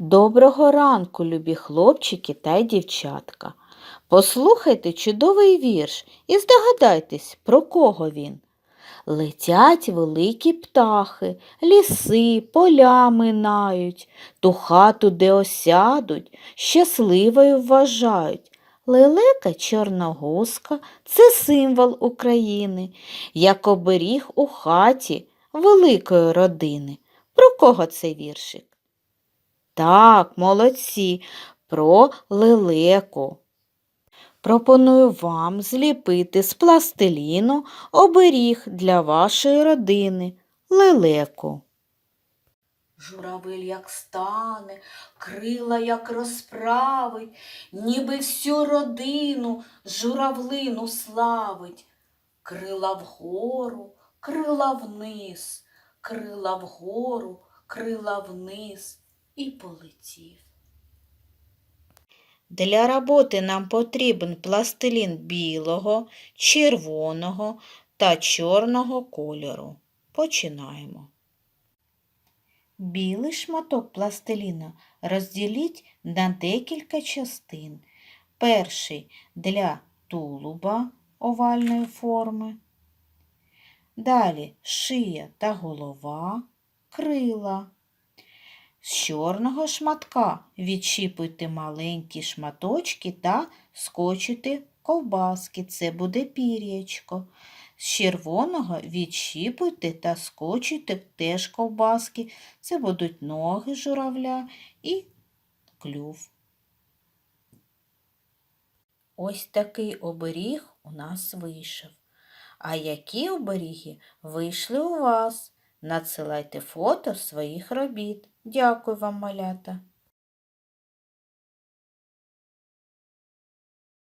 Доброго ранку, любі хлопчики та дівчатка. Послухайте чудовий вірш і здогадайтесь, про кого він. Летять великі птахи, ліси, поля минають, ту хату, де осядуть, щасливою вважають. Лелека чорногузка це символ України, як оберіг у хаті великої родини. Про кого це віршик? Так, молодці, про лелеку. Пропоную вам зліпити з пластиліну оберіг для вашої родини лелеку. Журавель як стане, крила як розправить, ніби всю родину журавлину славить. Крила вгору, крила вниз, крила вгору, крила вниз і полетів. Для роботи нам потрібен пластилін білого, червоного та чорного кольору. Починаємо. Білий шматок пластиліну розділіть на декілька частин. Перший для тулуба овальної форми. Далі шия та голова, крила. З чорного шматка відчіпуйте маленькі шматочки та скочуйте ковбаски. Це буде пір'ячко. З червоного відчіпуйте та скочуйте теж ковбаски. Це будуть ноги журавля і клюв. Ось такий оберіг у нас вийшов. А які оберіги вийшли у вас? Надсилайте фото своїх робіт. Дякую вам, малята.